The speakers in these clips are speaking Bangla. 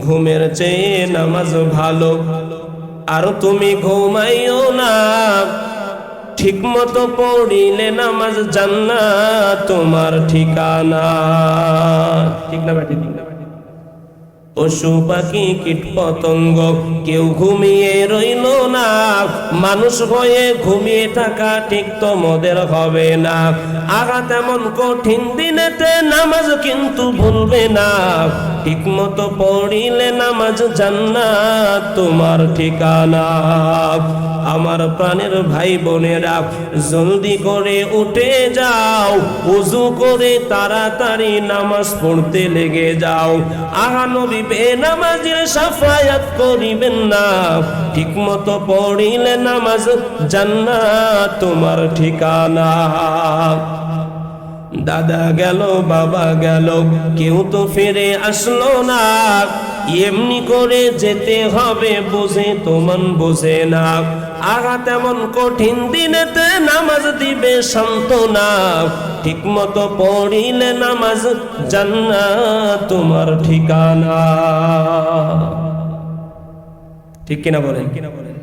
ঘুমের চেয়ে নামাজ ভালো। আর তুমি ঘুমাইও না। ঠিক মতো পড়িলে নামাজ জান্না তোমার ঠিকানা। ঠিক না ব্যাটি ঠিক না? ব্যাটি? পশু পাখি কীট পতঙ্গ কেউ ঘুমিয়ে রইল না। মানুষ হয়ে ঘুমিয়ে থাকা ঠিক তোমাদের হবে না। আঘাত এমন কঠিন দিনেতে নামাজ কিন্তু ভুলবে না। ঠিক মতো পড়িলে নামাজ জান্নাত তোমার ঠিকানা। আমার প্রাণের ভাই বোনেরা, জলদি করে উঠে যাও, উজু করে তাড়াতাড়ি নামাজ পড়তে লেগে যাও। আহা নবী সাফায়াত করিবেন না। পড়িলে নামাজ তোমার ঠিকানা। দাদা গেল, বাবা গেল, কেউ তো ফিরে আসলো না। এমনি করে যেতে হবে, বুঝে তোমান বুঝে না। আগা তেমন কঠিন দিনেতে নামাজ দিবে সান্ত্বনা। ঠিক মতো পড়িলে নামাজ জান্নাত তোমার ঠিকানা। ঠিক কিনা বলেন কিনা বলেন?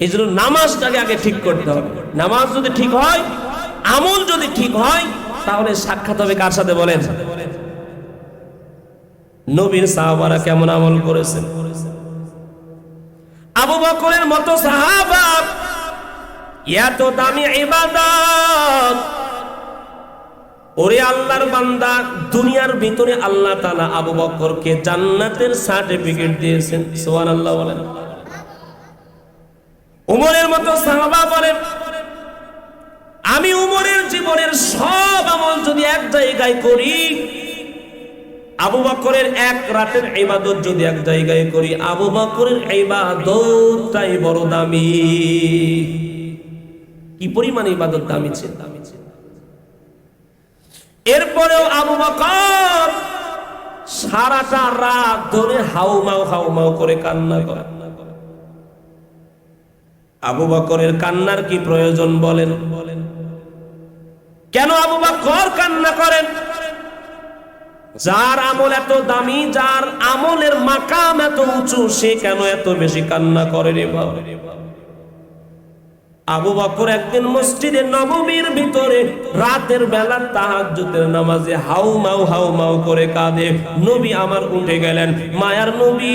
এই জন্য নামাজটাকে আগে ঠিক করতে হবে। নামাজ যদি ঠিক হয়, আমল যদি ঠিক হয়, তাহলে সাক্ষাৎ হবে কার সাথে বলেন? নবীর সাহাবারা কেমন আমল করেছেন? আবু বকরের মতো সাহাবা এত দামি ইবাদত। ওরে আল্লাহর বান্দা, দুনিয়ার ভিতরে আল্লাহ তাআলা আবু বকরকে জান্নাতের সার্টিফিকেট দিয়েছেন, সুবহানাল্লাহ বলেন। উমরের মতো সাহাবা বলেন, আমি উমরের জীবনের সব আমল যদি এক জায়গায় করি আবু বকরের এক রাতের ইবাদত যদি এক জায়গায় করি, আবু বকরের ইবাদতটাই বড় দামি। কি পরিমাণ ইবাদত দামি ছিল? দামি ছিল এরপরেও আবু বকর সারাটা রাত ধরে হাউমাউ হাউমাউ করে কান্না করে। আবু বকরের কান্নার কি প্রয়োজন বলেন বলেন? কেন আবু বকর কান্না করেন? যার আমল এত দামি, যার আমলের মাকাম এত উঁচু, সে কেন এত বেশি কান্না করে রে বাবা আবু বকর একদিন মসজিদে নবমীর ভিতরে রাতের বেলা তাহাজ্জুদের নামাজে হাউ মাউ হাউ মাউ করে কাঁদে। নবী আমার উঠে গেলেন। মায়ার নবী,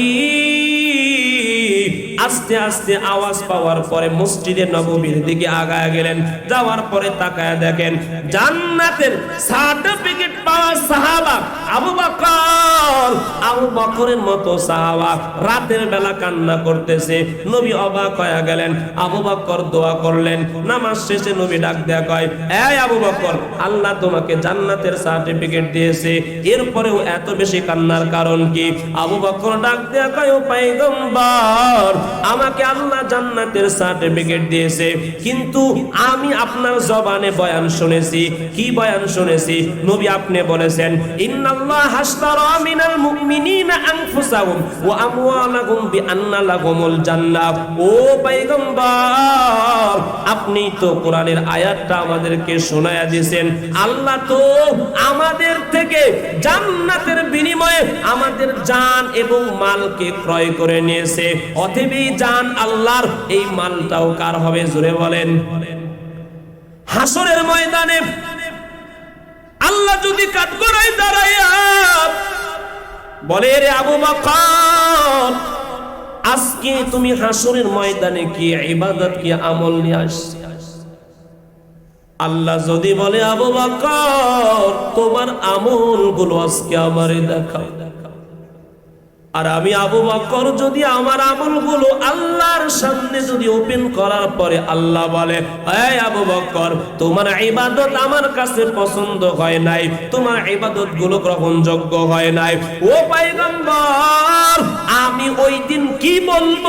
আস্তে আস্তে আওয়াজ পাওয়ার পরে মসজিদে নববীর দিকে আগায় গেলেন। যাওয়ার পরে তাকায় দেখেন, জান্নাতের সার্টিফিকেট আল্লাহ তোমাকে জান্নাতের সার্টিফিকেট দিয়েছে। এরপরেও এত বেশি কান্নার কারণ কি? আবু বকর ডাক দেয়া কয় পাইগম্বর আমাকে আল্লাহ জান্নাতের সার্টিফিকেট দিয়েছে। কিন্তু আমি আপনার জবানে বয়ান শুনেছি। কি বয়ান শুনেছি? নবী আপনি বলেছেন, ইন্নাল্লাহ হাসতারা মিনাল মুমিনিনা আনফুসাহুম ওয়া আমওয়ালাহুম বিআন্না লাহুমুল জান্নাহ। ও পয়গম্বর, আপনি তো কোরআনের আয়াতটা আমাদেরকে শোনায়া দিয়েছেন। আল্লাহ তো আমাদের থেকে জান্নাতের বিনিময়ে আমাদের জান এবং মালকে ক্রয় করে নিয়েছে। অতএব জান আল্লাহর, এই মালটাও কার হবে? জোরে বলেন। হাসরের ময়দানে আল্লাহ যদি কাঠগড়ায় দাঁড়াইয়া বলে রে আবু বকর আজকে তুমি হাসরের ময়দানে কি ইবাদত, কি আমল নিয়ে আসছি? আল্লাহ যদি বলে, আবু বকর তোমার আমলগুলো আজকে আমারে দেখাও। আর আমি আবু বকর যদি আমার আমলগুলো আল্লাহর সামনে যদি ওপেন করার পরে আল্লাহ বলে, এই আবু বকর, তোমার ইবাদত আমার কাছে পছন্দ হয় নাই, তোমার ইবাদতগুলো গ্রহণযোগ্য হয় নাই। ও পাইগম্বর আমি ওই দিন কি বলব?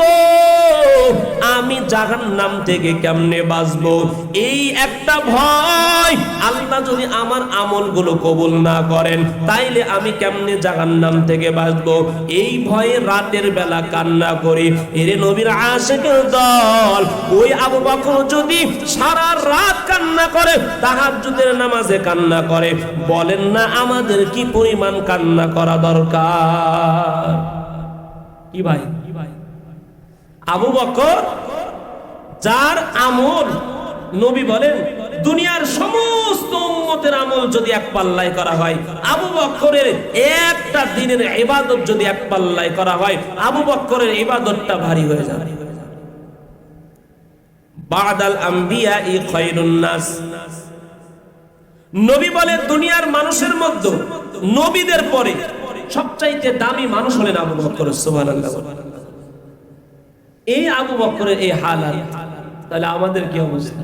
আমি জাহান্নাম থেকে কেমনে বাঁচবো? এই একটা ভয়। আল্লাহ যদি আমার আমলগুলো কবুল না করেন, তাইলে আমি কেমনে জাহান নাম থেকে বাঁচবো? এই ভয়ে রাতের বেলা কান্না করি। এরে নবীর আশেকের দল, ওই আবু বকর যদি সারা রাত কান্না করে, তাহাজ্জুদের নামাজে কান্না করে, বলেন না আমাদের কি পরিমাণ কান্না করা দরকার? কি ভাই? আবু বকর, যার আমল নবী বলেন দুনিয়ার সমস্ত উম্মতের আমল যদি এক পাল্লায় করা হয়, আবু বক্করের একটা দিনের ইবাদত যদি এক পাল্লায় করা হয়, আবু বক্করের ইবাদতটা ভারী হয়ে যাবে। বাদাল আম্বিয়া ই খৈরুন নবী বলে, দুনিয়ার মানুষের মধ্যে নবীদের পরে সবচাইতে দামি মানুষ হলেন আবু বক্কর, সুবহানাল্লাহ। এই আবু বক্করের এই হালাত, তাহলে আমাদের কি অবস্থা?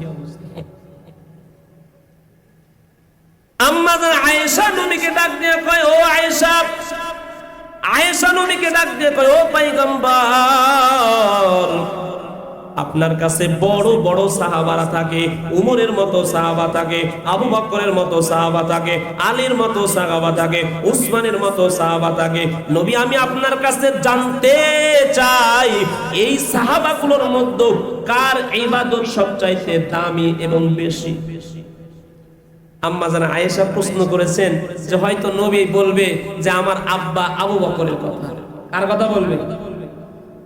আম্মাদের আয়েশা নবীকে ডাক দিয়ে কয়, ও আয়েশা। আয়েশা নবীকে ডাক দিয়ে কয়, ও পাইগম্বর আপনার কাছে বড় বড় সাহাবারা থাকে, উমরের মতো সাহাবা থাকে, আবু বক্করের মতো সাহাবা থাকে, আলীর মতো সাহাবা থাকে, উসমানের মতো সাহাবা থাকে। নবী, আমি আপনার কাছে জানতে চাই, এই সাহাবাগুলোর মধ্যে কার ইবাদত সবচাইতে দামি এবং বেশি বেশি? আম্মা জানা আয়েশা প্রশ্ন করেছেন যে হয়তো নবী বলবে যে আমার আব্বা আবু বকরের কথা। কার কথা বলবে?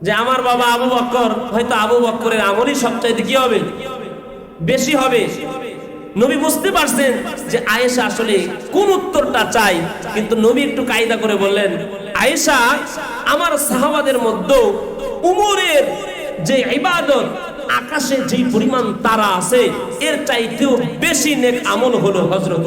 যে আমার বাবা আবু বক্কর হয়তো আবু বক্করের আমলই সবচাইতে কি হবে? বেশি হবে। নবী বুঝতে পারছেন যে আয়েশা আসলে কোন উত্তরটা চাই কিন্তু নবী একটু কায়দা করে বললেন, আয়েশা, আমার সাহাবাদের মধ্যে উমরের যে ইবাদত আকাশে যে পরিমাণ তারা আছে, এর চাইতেও বেশি নেক আমল হলো হজরত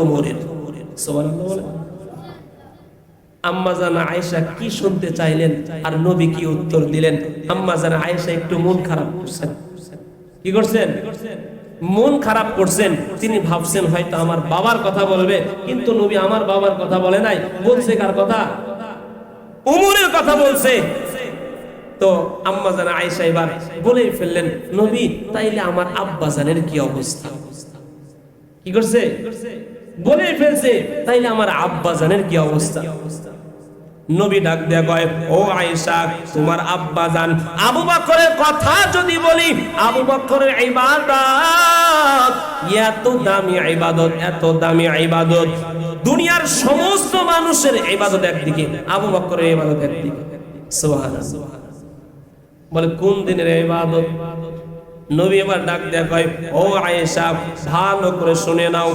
করছেন। তিনি ভাবছেন, হয়তো আমার বাবার কথা বলবে, কিন্তু নবী আমার বাবার কথা বলে নাই, বলছে কার কথা? উমরের কথা বলছে। তো আম্মা জানা আয়েশা এবার বলেই ফেললেন, নবী, তাইলে আমার আব্বা জানের কি অবস্থা? কি করছে? বলে ফেলছে, তাইলে আমার আব্বা জানের কি অবস্থা? নবী ডাক দেয়া কয়, ও আয়েশা, তোমার আব্বা জান, আবু বকরের কথা যদি বলি, আবু বকরের ইবাদত, এত দামি ইবাদত, এত দামি ইবাদত, দুনিয়ার সমস্ত মানুষের ইবাদত একদিকে, আবু বকরের ইবাদত একদিকে। সুবহানাল্লাহ। বলে, কোন দিনের ইবাদত? নবী এবার ডাক দেয়া কয় ও আয়েশা, ভালো করে শুনে নাও।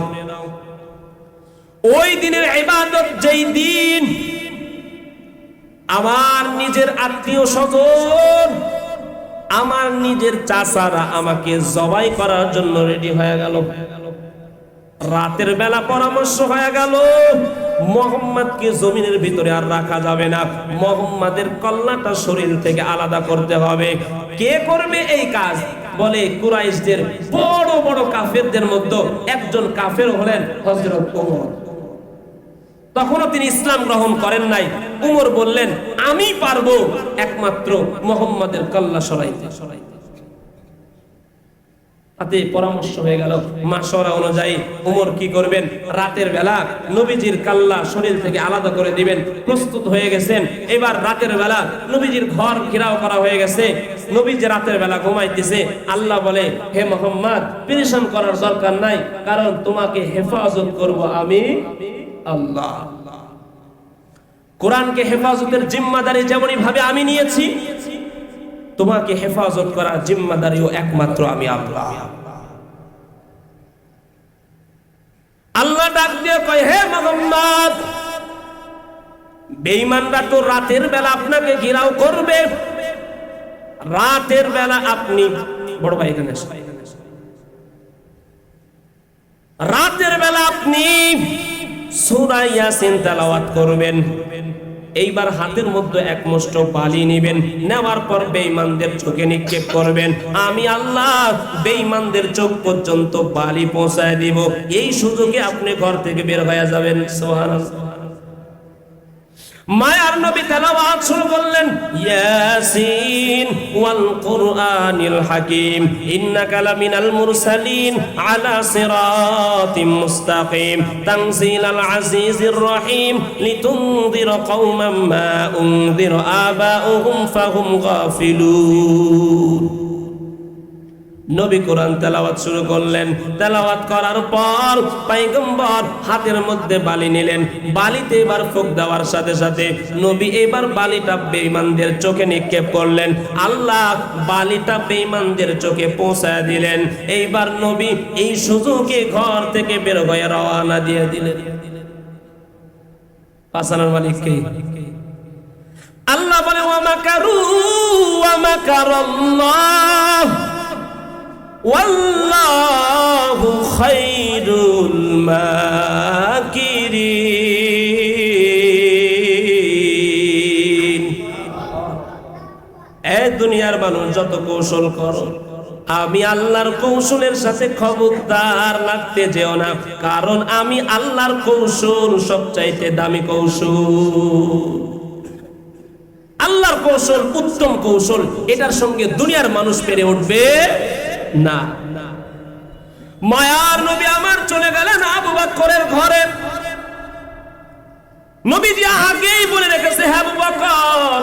ওই দিনের ইবাদত যেই দিন আমার নিজের আত্মীয় স্বজন, আমার নিজের চাচারা আমাকে জবাই করার জন্য রেডি হয়ে গেল। রাতের বেলা পরামর্শ হয়ে গেল, মোহাম্মদকে জমিনের ভিতরে আর রাখা যাবে না। মোহাম্মদের কল্লাটা শরীর থেকে আলাদা করতে হবে। কে করবে এই কাজ? বলে কুরাইশদের বড় বড় কাফেরদের মধ্যে একজন কাফের হলেন হজরত ওমর তখনও তিনি ইসলাম গ্রহণ করেন নাই। উমর বললেন, আমি পারব একমাত্র মোহাম্মদের কল্লা সরাইতে সরাইতে। তাতে পরামর্শ হয়ে গেল মাসরা অনুযায়ী উমর কি করবেন? রাতের বেলা নবীজির কাল্লা শরীর থেকে আলাদা করে দিবেন, প্রস্তুত হয়ে গেছেন। এবার রাতের বেলা নবীজির ঘর ঘেরাও করা হয়ে গেছে। নবীজি রাতের বেলা ঘুমাইতেছে। আল্লাহ বলে, হে মোহাম্মদ, পেরেশান করার দরকার নাই, কারণ তোমাকে হেফাজত করব আমি আল্লাহ। কোরআনকে হেফাজতের জিম্মাদারি যেমনই ভাবে আমি নিয়েছি তোমাকে হেফাজত করার জিম্মাদারিও একমাত্র আমি আল্লাহ। আল্লাহ ডাক দিয়ে কয়, হে মোহাম্মদ, বেঈমানরা তো রাতের বেলা আপনাকে ঘিরাও করবে। রাতের বেলা আপনি বড় ভাই এখানে। রাতের বেলা আপনি সূরা ইয়াসিন তেলাওয়াত করবেন। এইবার হাতের মধ্যে এক মুষ্ট বালি নেবেন, নেওয়ার পর বেঈমানদের চোখে নিক্ষেপ করবেন। আমি আল্লাহ বেঈমানদের চোখ পর্যন্ত বালি পৌঁছায় দিব। এই সুযোগে আপনি ঘর থেকে বের হয়ে যাবেন, সুবহানাল্লাহ। মায়ার নবী তেলাওয়াত শুরু করলেন, ইয়াসিন ওয়াল কুরআনিল হাকিম, ইন্নাকা লামিনাল মুরসালিন আলা সিরাতিম মুস্তাকিম, তানজিলাল আজিজির রহিম, লিতুনদির কওমান মা উনদির আবাউহুম ফাহুম গাফিলুন। নবী কোরআন তেলাওয়াত শুরু করলেন। তেলাওয়াত করার পর পাইগম্বর হাতের মধ্যে বালি নিলেন। বালিতে এবার ফুক দেওয়ার সাথে সাথে নবী এবার বালিটা বেঈমানদের চোখে নিক্ষেপ করলেন। আল্লাহ বালিটা বেঈমানদের চোখে পৌঁছায় দিলেন। এইবার নবী এই সুযোগে ঘর থেকে বের হয়ে রওনা দিয়ে দিলেন। পাসানোর মালিক কে? আল্লাহ বলে ওয়ামাকারু ওয়ামাকারাল্লাহ ওয়াল্লাহু খাইরুল মাকিরিন। এ দুনিয়ার মানুষ যত কৌশল করো, আমি আল্লাহর কৌশলের সাথে খবরদার লাগতে যেও না, কারণ আমি আল্লাহর কৌশল সবচাইতে দামি কৌশল। আল্লাহর কৌশল উত্তম কৌশল, এটার সঙ্গে দুনিয়ার মানুষ পেরে উঠবে। না। মায়ার নবী আমার চলে গেলেন আবু বাক্করের ঘরে। নবীজি আগেই বলে রেখেছে হ্যাঁ আবু বাক্কর,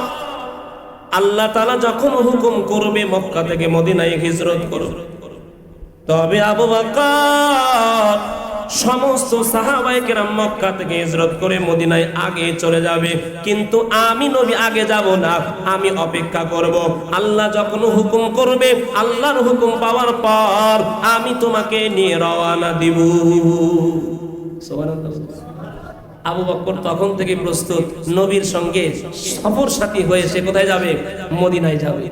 আল্লাহ তালা যখন হুকুম করবে মক্কা থেকে মদিনায় হিজরত করো। তবে আবু বকর সমস্ত সাহাবায়ে কেরাম মক্কা থেকে হিজরত করে মদিনায় আগে চলে যাবে। কিন্তু আমি নবী, আগে যাব না, আমি অপেক্ষা করব। আল্লাহ যখন হুকুম করবে, আল্লাহর হুকুম পাওয়ার পর আমি তোমাকে নিয়ে রওনা দিব। আবু বক্কর তখন থেকে প্রস্তুত, নবীর সঙ্গে সফর সাথী হয়ে সে কোথায় যাবে? মদিনায় যাবে।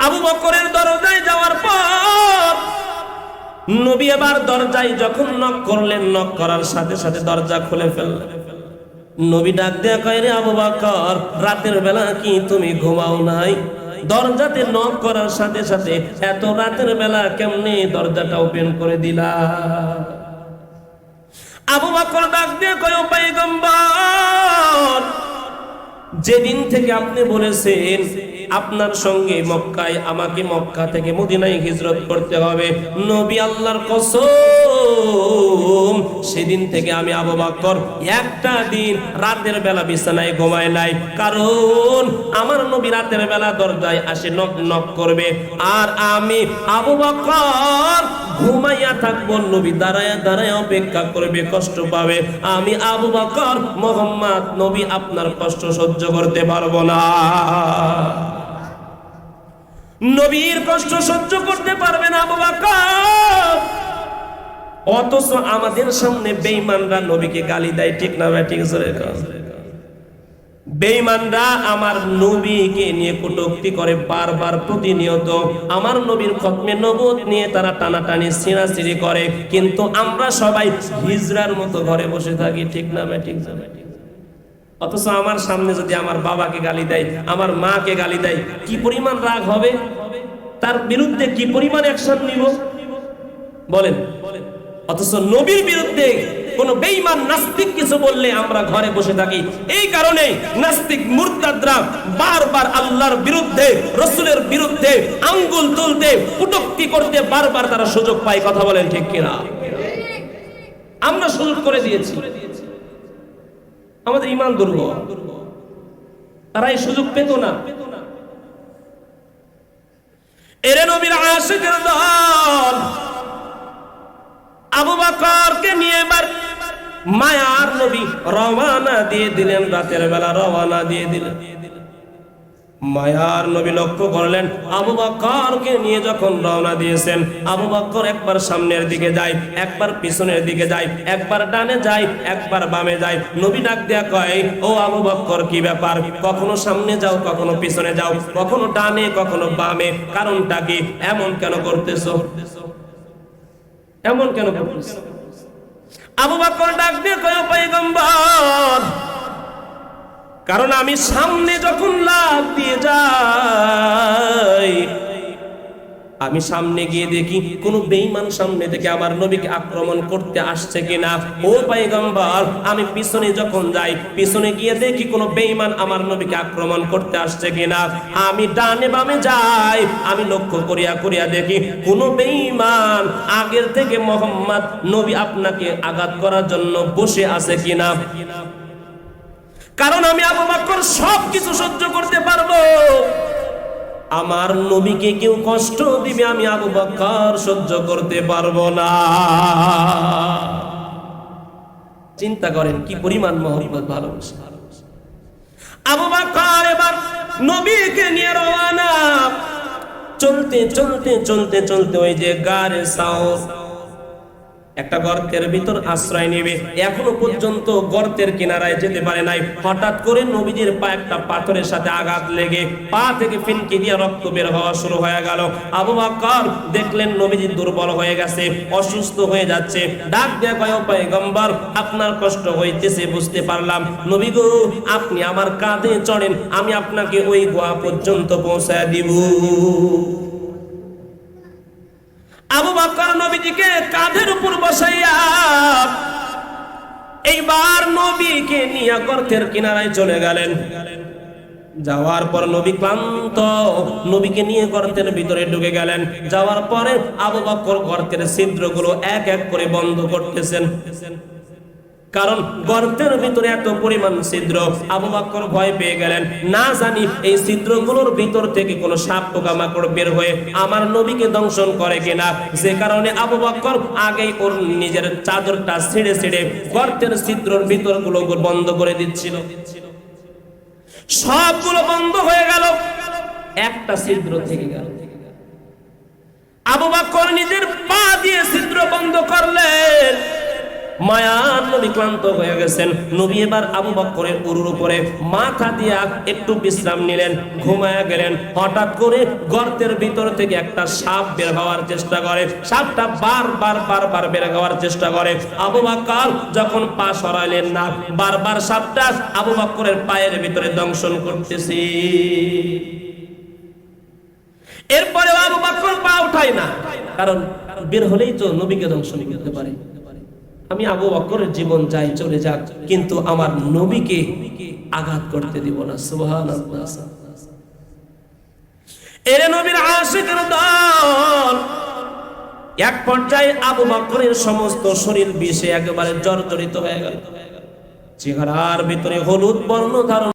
আবু বক্করের দরজায় যাওয়ার পর নবী এবার দরজায় যখন নক করলেন, নক করার সাথে সাথে দরজা খুলে ফেললেন। নবী ডাক দেয়া কয়, রে আবু বকর, রাতের বেলা কি তুমি ঘুমাও নাই? দরজাতে নক করার সাথে সাথে এত রাতের বেলা কেমনে দরজাটা ওপেন করে দিলা? আবু বকর ডাক দিয়ে কয়, "ও পয়গম্বর, যেদিন থেকে আপনি বলেছেন আপনার সঙ্গে মক্কায় আমাকে মক্কা থেকে মদিনায় হিজরত করতে হবে। নবী আল্লাহর কসম, সেদিন থেকে আমি আবু বকর একটা দিন রাতের বেলা বিছানায় ঘুমাই নাই। কারণ আমার নবী রাতের বেলা দরজায় আসে নক নক করবে। আর আমি আবু বকর ঘুমাইয়া থাকব, নবী দাঁড়ায় দাঁড়ায় অপেক্ষা করবে, কষ্ট পাবে। আমি আবু বকর মোহাম্মদ, নবী আপনার কষ্ট সহ্য করতে পারব না। নবীর কষ্ট সহ্য করতে পারবে না আবু বকর। অথচ আমাদের সামনে বেঈমানরা নবীকে গালি দেয়, ঠিক না ভাই? ঠিক জোরে। বেঈমানরা আমার নবীকে নিয়ে কটূক্তি করে, বারবার প্রতিনিয়ত আমার নবীর খতমে নবুত নিয়ে তারা টানাটানি, ছিঁড়াছিঁড়ি করে। কিন্তু আমরা সবাই হিজরার মতো ঘরে বসে থাকি, ঠিক না ভাই? ঠিক জোরে অথচ আমার সামনে যদি আমার বাবাকে গালি দেয়, আমার মাকে গালি দেয়, কি পরিমাণ রাগ হবে? তার বিরুদ্ধে কি পরিমাণ অ্যাকশন নিব? বলেন। অথচ নবীর বিরুদ্ধে কোন বেঈমান নাস্তিক কিছু বললে আমরা ঘরে বসে থাকি। এই কারণে নাস্তিক মুরতাদরা বারবার আল্লাহর বিরুদ্ধে, রসুলের বিরুদ্ধে আঙ্গুল তুলতে, কুটুক্তি করতে বারবার তারা সুযোগ পায়। কথা বলেন ঠিক কিনা? আমরা সুযোগ করে দিয়েছি। আমাদের ইমান দুর্বল তারা এই সুযোগ পেত না। এরে নবীর আশিকের দল, আবু বকরকে নিয়ে এবার মায়ার নবী রওয়ানা দিয়ে দিলেন, রাতের বেলা রওয়ানা দিয়ে দিলেন। মায়ার নবী লক্ষ্য করলেন, আবু বকরকে নিয়ে যখন রওনা দিয়েছেন, আবু বকর একবার সামনের দিকে যায়, একবার পিছনের দিকে যায়, একবার ডানে যায়, একবার বামে যায়। নবী ডাক দেয়া কয়, ও আবু বকর কি ব্যাপার? কখনো সামনে যাও, কখনো পিছনে যাও, কখনো ডানে, কখনো বামে, কারণটা কি? এমন কেন করতেছো? এমন কেন করতেছো? আবু বকর ডাক দিয়ে কয়, "ও পয়গম্বর কারণ আমি সামনে যখন লাভ দিয়ে যাই, আমি সামনে গিয়ে দেখি কোন বেঈমান সামনে থেকে আমার নবীকে আক্রমণ করতে আসছে কিনা। ও পাইগম্বর আমি পিছনে যখন যাই, পিছনে গিয়ে দেখি কোন বেঈমান আমার নবীকে আক্রমণ করতে আসছে কিনা। আমি ডানে বামে যাই, আমি লক্ষ্য করিয়া করিয়া দেখি কোন বেঈমান আগের থেকে মোহাম্মদ নবী আপনাকে আঘাত করার জন্য বসে আছে কিনা। কারণ আমি আবু বকর সব কিছু সহ্য করতে পারব। আমার নবীকে কেউ কষ্ট দিবে আমি আবু বকর সহ্য করতে পারব না। চিন্তা করেন কি পরিমাণ মহব্বত, ভালোবাসা। আবু বকর এবার নবীকে নিয়ে রওনা। চলতে চলতে চলতে চলতে ওই যে গারে সাউস একটা গর্তের ভিতর আশ্রয় নেবে। এখনও পর্যন্ত গর্তের কিনারায় যেতে পারে নাই। হঠাৎ করে নবীজির পা একটা পাথরের সাথে আঘাত লেগে পা থেকে ফিনকি দিয়ে রক্ত বের হওয়া শুরু হয়ে গেল। আবু বকর দেখলেন নবীজি দুর্বল হয়ে গেছে, অসুস্থ হয়ে যাচ্ছে। ডাক দেয়া কয় পয়গম্বর, আপনার কষ্ট হইতেছে, বুঝতে পারলাম। নবী গো, আপনি আমার কাঁধে চড়েন, আমি আপনাকে ওই গোয়া পর্যন্ত পৌঁছায় দিব। আবু বাকর নবীজিকে কাঁধের উপর বসাইয়া এইবার নবীকে নিয়ে গর্তের কিনারায় চলে গেলেন। যাওয়ার পর নবী ক্লান্ত, নবীকে নিয়ে গর্তের ভিতরে ঢুকে গেলেন। যাওয়ার পরে আবু বকর গর্তের ছিদ্রগুলো এক এক করে বন্ধ করতেছেন। কারণ গর্তের ভিতরে এত পরিমাণ ছিদ্র, আবু বকর ভয় পেয়ে গেলেন। না জানি এই ছিদ্রগুলোর ভিতর থেকে কোনো সাপ পোকা মাকড় বের হয়ে আমার নবীকে দংশন করে কিনা। যে কারণে আবু বকর আগেই ওর নিজের চাদরটা ছিঁড়ে ছিঁড়ে গর্তের ছিদ্রর ভিতরগুলো বন্ধ করে দিচ্ছিল। সবগুলো বন্ধ হয়ে গেল। একটা ছিদ্র থেকে গেল। আবু বকর নিজের পা দিয়ে ছিদ্র বন্ধ করলেন। মায়ার নবী ক্লান্ত হয়ে গেছেন। নবী এবার আবু বক্করের উরুর উপরে মাথা দিয়া একটু বিশ্রাম নিলেন, ঘুমায়া গেলেন। হঠাৎ করে গর্তের ভিতর থেকে একটা সাপ বের হওয়ার চেষ্টা করে। সাপটা বারবার বারবার বের হওয়ার চেষ্টা করে। আবু বকর যখন পা সরাইলেন না, বারবার সাপটা আবু বক্করের পায়ের ভিতরে দংশন করতেছে। এরপরে আবু বকর পা উঠায় না, কারণ বের হলেই তো নবীকে দংশন করতে পারে। আমি আবু বকরের জীবন যাই, চলে যাক, কিন্তু আমার নবীকে আঘাত করতে দিব না সুবহান এরে নবীর আশিকের দল, এক পর্যায়ে আবু বকরের সমস্ত শরীর বিষে একেবারে জর্জরিত হয়ে গেল। চেহারার ভিতরে হলুদ বর্ণ ধারণ